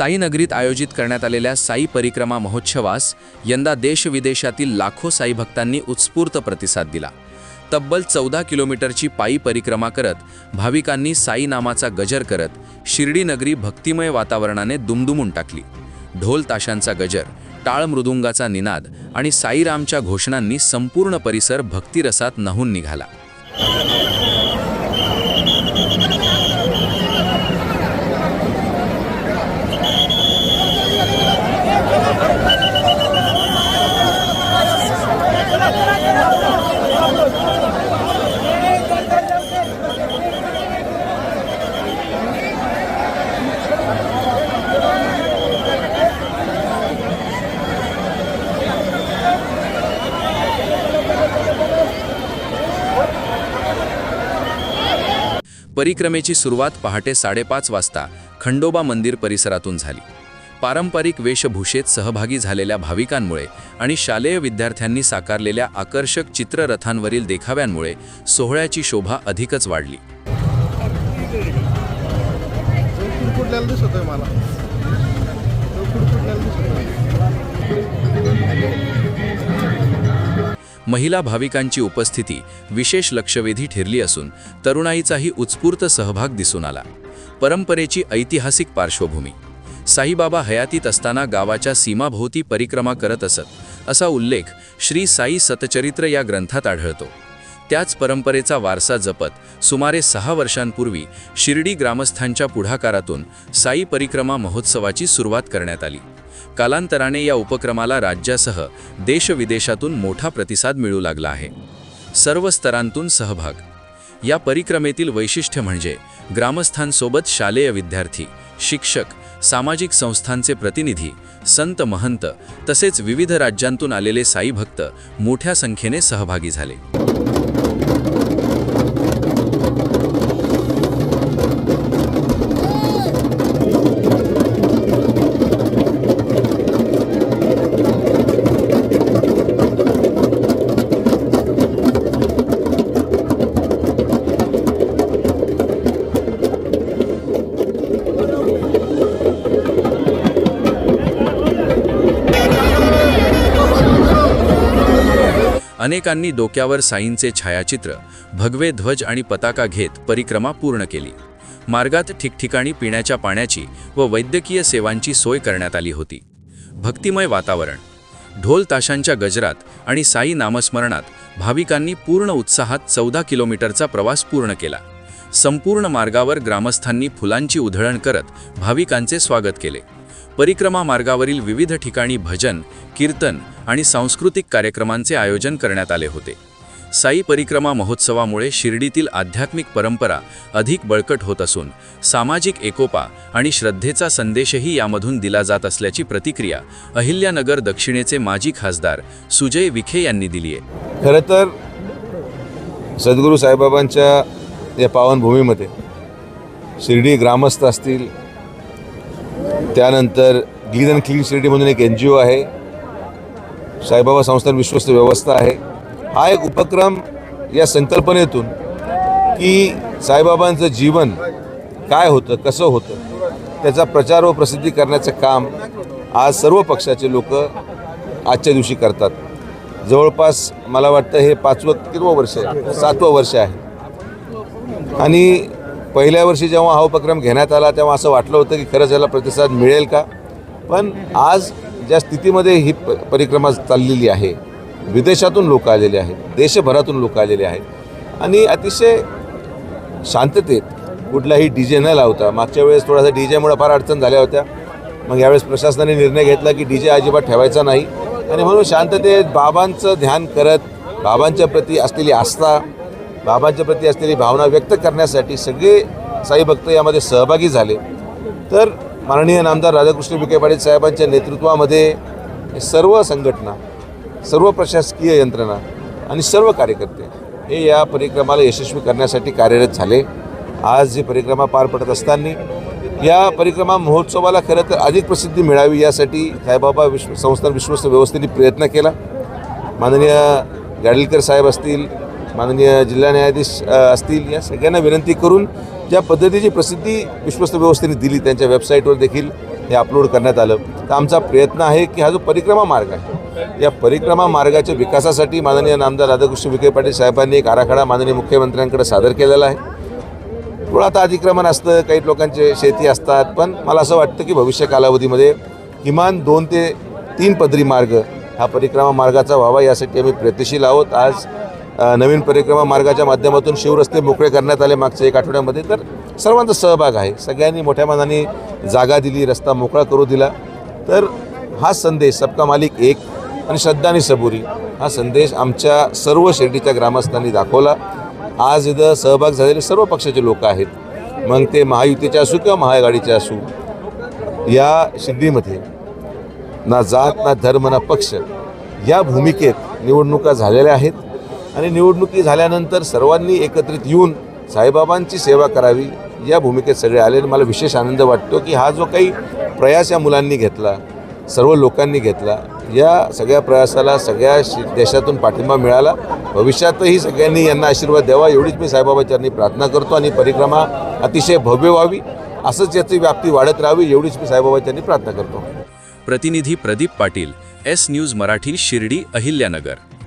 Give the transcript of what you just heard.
साईनगरीत आयोजित करण्यात आलेल्या साई परिक्रमा महोत्सवास यंदा देशविदेशातील लाखो साई भक्तांनी उत्स्फूर्त प्रतिसाद दिला. तब्बल चौदा किलोमीटरची पायी परिक्रमा करत भाविकांनी साई नामाचा गजर करत शिर्डी नगरी भक्तिमय वातावरणाने दुमदुमून टाकली. ढोल ताशांचा गजर टाळ मृदुंगाचा निनाद आणि साईरामच्या घोषणांनी संपूर्ण परिसर भक्तिरसात नहून निघाला. परिक्रमेची सुरुवात पहाटे साडेपाच वाजता खंडोबा मंदिर परिसरातून झाली. पारंपरिक वेशभूषेत सहभागी झालेल्या भाविकांमुळे आणि शालेय विद्यार्थ्यांनी साकारलेल्या आकर्षक चित्ररथांवरील देखाव्यांमुळे सोहळ्याची शोभा अधिकच वाढली. मला महिला भाविकांची उपस्थिती विशेष लक्षवेधी ठरली असून तरुणाईचाही उत्स्फूर्त सहभाग दिसून आला. परंपरेची ऐतिहासिक पार्श्वभूमी. साईबाबा हयातीत असताना गावाच्या सीमाभोवती परिक्रमा करत असत असा उल्लेख श्री साई सतचरित्र या ग्रंथात आढळतो. त्याच परंपरेचा वारसा जपत सुमारे सहा वर्षांपूर्वी शिर्डी ग्रामस्थांच्या पुढाकारातून साई परिक्रमा महोत्सवाची सुरुवात करण्यात आली. कालांतराने या उपक्रमाला राज्यासह देशविदेशातून मोठा प्रतिसाद मिळू लागला आहे. सर्व स्तरांतून सहभाग. या परिक्रमेतील वैशिष्ट्य म्हणजे ग्रामस्थांसोबत शालेय विद्यार्थी शिक्षक सामाजिक संस्थांचे प्रतिनिधी संत महंत तसेच विविध राज्यांतून आलेले साईभक्त मोठ्या संख्येने सहभागी झाले. अनेकांनी डोक्यावर साईंचे छायाचित्र भगवे ध्वज आणि पताका घेत परिक्रमा पूर्ण केली. मार्गात ठिकठिकाणी पिण्याच्या पाण्याची व वैद्यकीय सेवांची सोय करण्यात आली होती. भक्तिमय वातावरण ढोल ताशांच्या गजरात आणि साई नामस्मरणात भाविकांनी पूर्ण उत्साहात चौदा किलोमीटरचा प्रवास पूर्ण केला. संपूर्ण मार्गावर ग्रामस्थांनी फुलांची उधळण करत भाविकांचे स्वागत केले. परिक्रमा मार्गावरील विविध ठिकाणी भजन कीर्तन आणि सांस्कृतिक कार्यक्रमांचे आयोजन करण्यात आले होते. साई परिक्रमा महोत्सवामुळे शिर्डीतील आध्यात्मिक परंपरा अधिक बळकट होत असून सामाजिक एकोपा आणि श्रद्धेचा संदेशही यामधून दिला जात असल्याची प्रतिक्रिया अहिल्यानगर दक्षिणेचे माजी खासदार सुजय विखे यांनी दिली आहे खरं तर सद्गुरू साईबाबांच्या या पावनभूमीमध्ये शिर्डी ग्रामस्थ असतील त्यानंतर ग्लीन अँड क्लीन शिर्डी म्हणून एक एन जी ओ आहे. साईबाबा संस्थान विश्वस्त व्यवस्था आहे. हा एक उपक्रम या संकल्पनेतून की साईबाबांचं जीवन काय होतं कसं होतं त्याचा प्रचार व प्रसिद्धी करण्याचं काम आज सर्व पक्षाचे लोक आजच्या दिवशी करतात. जवळपास मला वाटतं हे पाचवं कितवं वर्ष आहे? सातवं वर्ष आहे. आणि पहिल्या वर्षी जेव्हा हा उपक्रम घेण्यात आला तेव्हा असं वाटलं होतं की खरंच याला प्रतिसाद मिळेल का? पण आज ज्या स्थितीमध्ये ही प परिक्रमा चाललेली आहे विदेशातून लोक आलेले आहेत देशभरातून लोक आलेले आहेत आणि अतिशय शांततेत कुठलाही डी जे न लावता मागच्या वेळेस थोडासा डी जेमुळे फार अडचण झाल्या होत्या. मग यावेळेस प्रशासनाने निर्णय घेतला की डी जे अजिबात ठेवायचा नाही. आणि म्हणून शांततेत बाबांचं ध्यान करत बाबांच्या प्रती असलेली आस्था बाबांच्या प्रती असलेली भावना व्यक्त करण्यासाठी सगळे साई भक्त यामध्ये सहभागी झाले. तर माननीय नामदार राधाकृष्ण विखे पाटील साहेबांच्या नेतृत्वामध्ये सर्व संघटना सर्व प्रशासकीय यंत्रणा आणि सर्व कार्यकर्ते हे या परिक्रमाला यशस्वी करण्यासाठी कार्यरत झाले. आज ही परिक्रमा पार पडत असताना या परिक्रमा महोत्सवाला खरं तर अधिक प्रसिद्धी मिळावी यासाठी साईबाबा विश्व संस्थान विश्वस्त व्यवस्थेने प्रयत्न केला. माननीय गाडीलकर साहेब असतील माननीय जिल्हा न्यायाधीश असतील या सगळ्यांना विनंती करून ज्या पद्धतीची प्रसिद्धी विश्वस्त व्यवस्थेने दिली त्यांच्या वेबसाईटवर देखील हे अपलोड करण्यात आलं. तर आमचा प्रयत्न आहे की हा जो परिक्रमा मार्ग आहे या परिक्रमा मार्गाच्या विकासासाठी माननीय नामदार राधाकृष्ण विखे पाटील साहेबांनी एक आराखडा माननीय मुख्यमंत्र्यांकडे सादर केलेला आहे. थोडं आता अतिक्रमण असतं काही लोकांचे शेती असतात पण मला असं वाटतं की भविष्य कालावधीमध्ये किमान दोन ते तीन पदरी मार्ग हा परिक्रमा मार्गाचा व्हावा यासाठी आम्ही प्रयत्नशील आहोत. आज नवीन परिक्रमा मार्गाच्या माध्यमातून शिवरस्ते मोकळे करण्यात आले मागच्या एक आठवड्यामध्ये. तर सर्वांचा सहभाग आहे. सगळ्यांनी मोठ्या मनाने जागा दिली रस्ता मोकळा करू दिला. तर हा संदेश सबका मालिक एक आणि श्रद्धा आणि सबुरी हा संदेश आमच्या सर्व शिर्डीच्या ग्रामस्थांनी दाखवला. आज इथं सहभाग झालेले सर्व पक्षाचे लोक आहेत. मग ते महायुतीचे असू किंवा महाआघाडीचे असू या शिर्डीमध्ये ना जात ना धर्म ना पक्ष या भूमिकेत निवडणुका झालेल्या आहेत. आणि निवडणुकी झाल्यानंतर सर्वांनी एकत्रित येऊन साईबाबांची सेवा करावी या भूमिकेत सगळे आले. आणि मला विशेष आनंद वाटतो की हा जो काही प्रयास या मुलांनी घेतला सर्व लोकांनी घेतला या सगळ्या प्रयासाला सगळ्या देशातून पाठिंबा मिळाला. भविष्यातही सगळ्यांनी यांना आशीर्वाद द्यावा एवढीच मी साईबाबाच्यांनी प्रार्थना करतो आणि परिक्रमा अतिशय भव्य व्हावी असंच याची व्याप्ती वाढत राहावी एवढीच मी साईबाबाच्यांनी प्रार्थना करतो. प्रतिनिधी प्रदीप पाटील एस न्यूज मराठी शिर्डी अहिल्यानगर.